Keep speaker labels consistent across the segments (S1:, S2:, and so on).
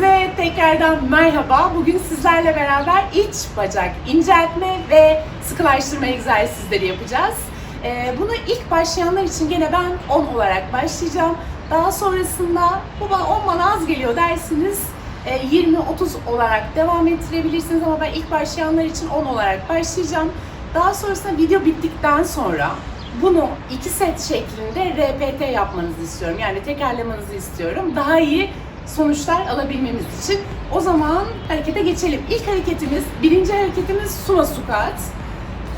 S1: Herkese tekrardan merhaba. Bugün sizlerle beraber iç bacak inceltme ve sıkılaştırma egzersizleri yapacağız. Ee, bunu ilk başlayanlar için gene ben 10 olarak başlayacağım. Daha sonrasında bu bana 10 bana az geliyor dersiniz. 20-30 olarak devam ettirebilirsiniz ama ben ilk başlayanlar için 10 olarak başlayacağım. Daha sonrasında video bittikten sonra bunu iki set şeklinde RPT yapmanızı istiyorum. Yani tekrarlamanızı istiyorum. Daha iyi sonuçlar alabilmemiz için. O zaman harekete geçelim. İlk hareketimiz, birinci hareketimiz sumo squat.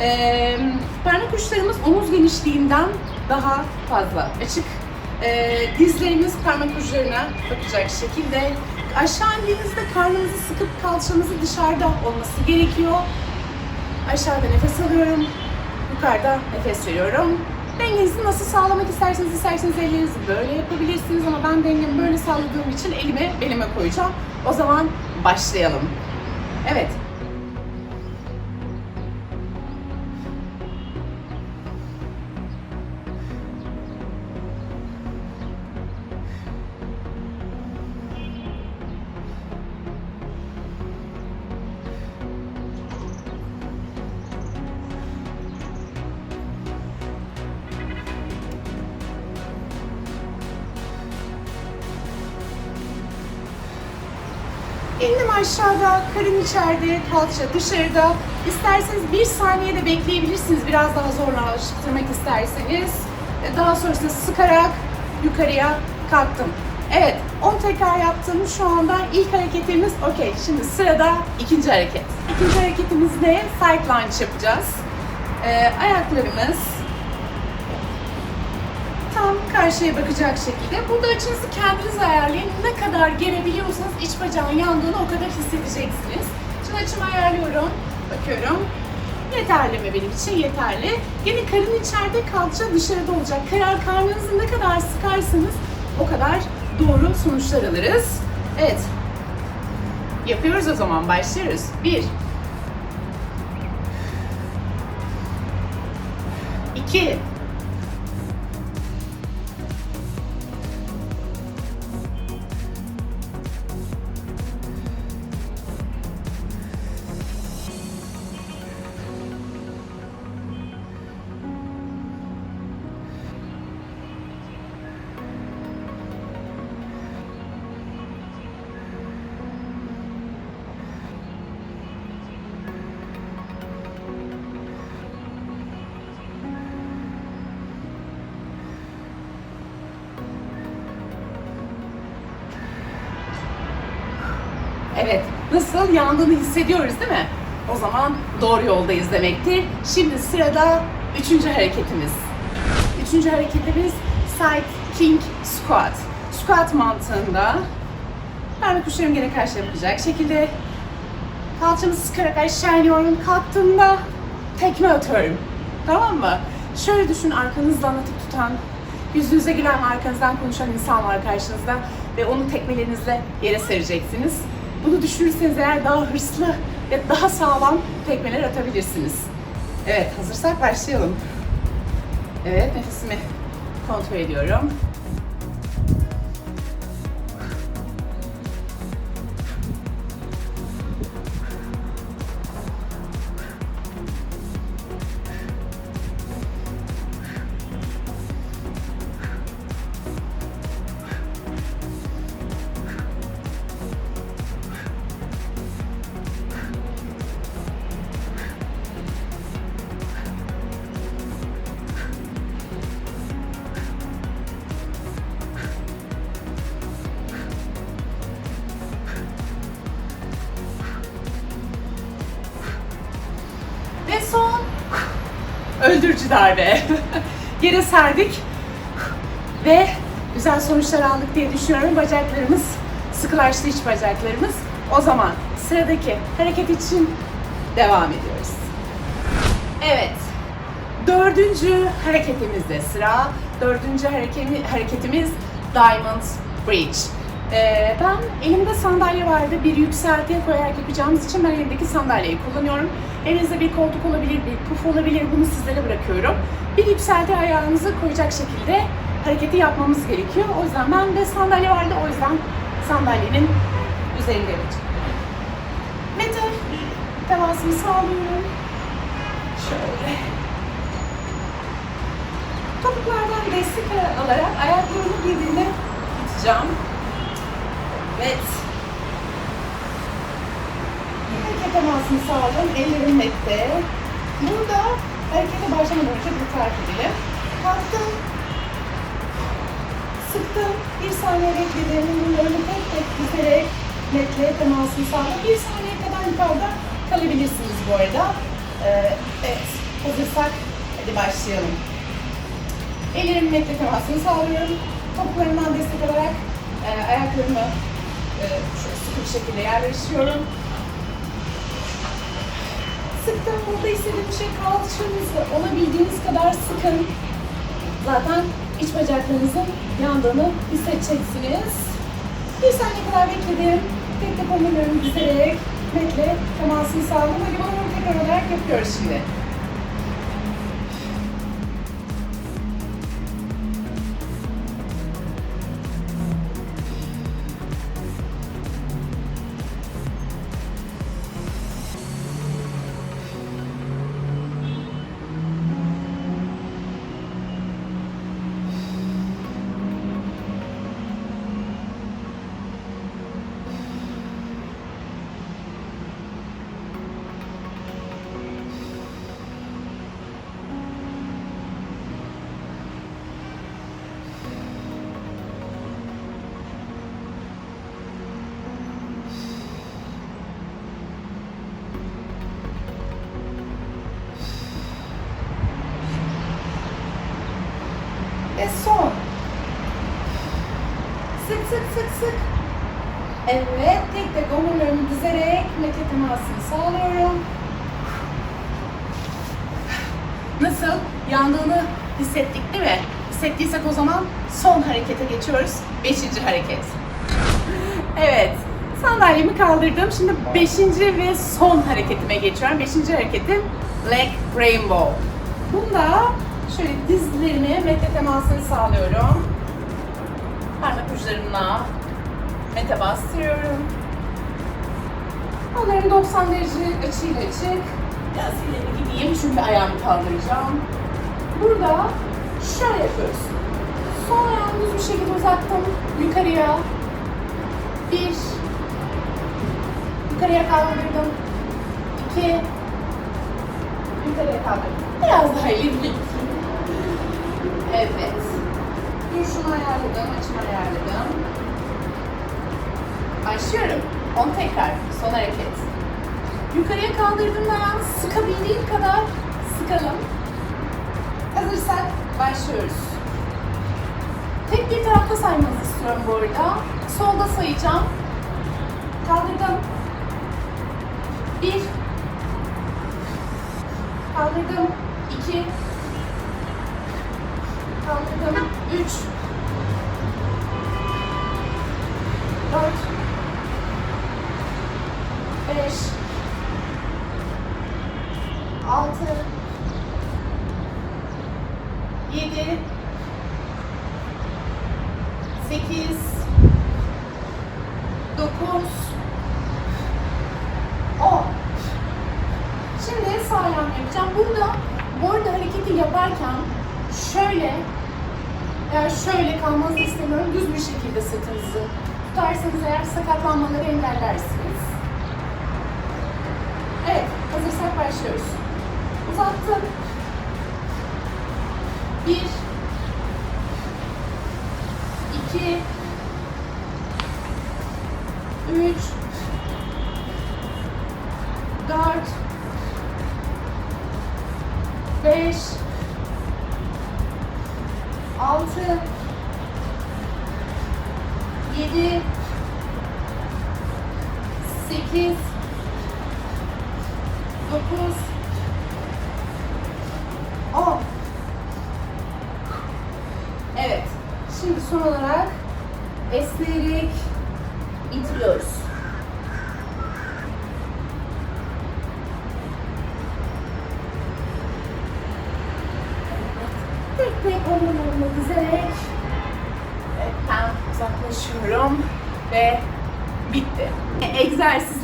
S1: Ee, parmak uçlarımız omuz genişliğinden daha fazla açık. Ee, dizlerimiz parmak uçlarına bakacak şekilde. Aşağı indiğimizde karnımızı sıkıp kalçamızı dışarıda olması gerekiyor. Aşağıda nefes alıyorum. Yukarıda nefes veriyorum. Dengenizi nasıl sağlamak isterseniz, isterseniz ellerinizi böyle yapabilirsiniz ama ben dengemi böyle sağladığım için elimi belime koyacağım. O zaman başlayalım. Evet. Elim aşağıda, karın içeride, kalça dışarıda. İsterseniz bir saniyede bekleyebilirsiniz. Biraz daha zorlaştırmak isterseniz. Daha sonrasında sıkarak yukarıya kalktım. Evet, 10 tekrar yaptım. Şu anda ilk hareketimiz okey. Şimdi sırada ikinci hareket. İkinci hareketimiz ne? Side lunge yapacağız. Ee, ayaklarımız tam karşıya bakacak şekilde. Burada açınızı kendiniz ayarlayın. Ne kadar gelebiliyorsanız iç bacağın yandığını o kadar hissedeceksiniz. Şimdi açımı ayarlıyorum. Bakıyorum. Yeterli mi benim için? Yeterli. Yine karın içeride, kalça dışarıda olacak. Karar karnınızı ne kadar sıkarsanız o kadar doğru sonuçlar alırız. Evet. Yapıyoruz o zaman. Başlıyoruz. Bir. İki. Evet. Nasıl? Yandığını hissediyoruz değil mi? O zaman doğru yoldayız demektir. Şimdi sırada üçüncü hareketimiz. Üçüncü hareketimiz side king squat. Squat mantığında parmak uçlarım gene karşıya bakacak şekilde kalçamı sıkarak aşağı iniyorum. Kalktığımda tekme atıyorum. Tamam mı? Şöyle düşün arkanızdan atıp tutan, yüzünüze gülen arkanızdan konuşan insan var karşınızda ve onu tekmelerinizle yere sereceksiniz. Bunu düşünürseniz eğer daha hırslı ve daha sağlam tekmeler atabilirsiniz. Evet, hazırsak başlayalım. Evet, nefesimi kontrol ediyorum. Öldürücü darbe. Yere serdik ve güzel sonuçlar aldık diye düşünüyorum. Bacaklarımız sıkılaştı iç bacaklarımız. O zaman sıradaki hareket için devam ediyoruz. Evet. Dördüncü hareketimizde sıra. Dördüncü hareketimiz Diamond Bridge. Ee, ben elimde sandalye vardı. Bir yükseltiye koyarak yapacağımız için ben elimdeki sandalyeyi kullanıyorum. Elinizde bir koltuk olabilir, bir puf olabilir. Bunu sizlere bırakıyorum. Bir yükselti ayağınızı koyacak şekilde hareketi yapmamız gerekiyor. O yüzden ben de sandalye vardı. O yüzden sandalyenin üzerinde yapacağım. Mete temasımı sağlıyorum. Şöyle. Topuklardan destek alarak ayaklarımı birbirine iteceğim. Evet. Hareket temasını sağladım. Ellerim nette. Burada harekete başlamadan önce bir tarif edelim. Kalktım. Sıktım. Bir saniye bekledim. Bunlarını tek tek dizerek netle temasını sağladım. Bir saniye kadar yukarıda kalabilirsiniz bu arada. Ee, evet. Hazırsak hadi başlayalım. Ellerimin netle temasını sağlıyorum. Topuklarımdan destek alarak e, ayaklarımı sıkı bir şekilde yerleştiriyorum. Sıktım. Burada istediğim şey kalçanızı olabildiğiniz kadar sıkın. Zaten iç bacaklarınızın yandığını hissedeceksiniz. Bir saniye kadar bekledim. Tek tek omurlarımı dizerek netle temasını sağladım. Hadi bunu tekrar olarak yapıyoruz şimdi. Temasını sağlıyorum. Nasıl? Yandığını hissettik değil mi? Hissettiysek o zaman son harekete geçiyoruz. Beşinci hareket. Evet, sandalyemi kaldırdım. Şimdi beşinci ve son hareketime geçiyorum. Beşinci hareketim leg rainbow. Bunda şöyle dizlerimi mete temasını sağlıyorum. Parmak uçlarımla mete bastırıyorum. Onların 90 derece açıyla açık. Biraz ileri gideyim çünkü ayağımı kaldıracağım. Burada şöyle yapıyoruz. Sol ayağımı düz bir şekilde uzattım. Yukarıya. Bir. Yukarıya kaldırdım. İki. Yukarıya kaldırdım. Biraz daha ileri gideyim. Evet. Duruşumu ayarladım, açımı ayarladım. Başlıyorum. 10 tekrar. Son hareket. Yukarıya kaldırdığım ayağını sıkabildiğim kadar sıkalım. Hazırsak başlıyoruz. Tek bir tarafta saymanızı istiyorum bu arada. Solda sayacağım. Kaldırdım. Bir. Kaldırdım. İki. Kaldırdım. Üç. Dokuz. On. Şimdi sağ ayağımı yapacağım. Burada bu arada hareketi yaparken şöyle eğer şöyle kalmanızı istemiyorum. Düz bir şekilde sırtınızı tutarsanız eğer sakatlanmaları engellersiniz. Evet, hazırsak başlıyoruz. Uzattım. Bir, iki, 6 7 8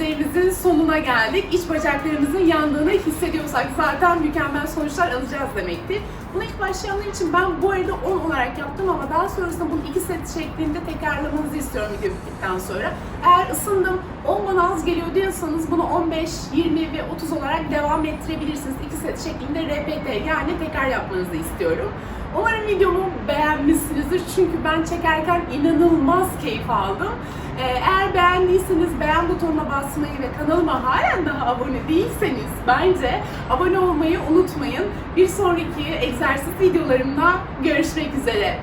S1: Egzersizlerimizin sonuna geldik. İç bacaklarımızın yandığını hissediyorsak zaten mükemmel sonuçlar alacağız demektir. Bunu ilk başlayanlar için ben bu arada 10 olarak yaptım ama daha sonrasında bunu 2 set şeklinde tekrarlamanızı istiyorum video bittikten sonra. Eğer ısındım 10 bana az geliyor diyorsanız bunu 15, 20 ve 30 olarak devam ettirebilirsiniz. 2 set şeklinde RPT yani tekrar yapmanızı istiyorum. Umarım videomu beğenmişsinizdir çünkü ben çekerken inanılmaz keyif aldım. Ee, Eğer beğendiyseniz beğen butonuna basmayı ve kanalıma halen daha abone değilseniz bence abone olmayı unutmayın. Bir sonraki egzersiz videolarımda görüşmek üzere.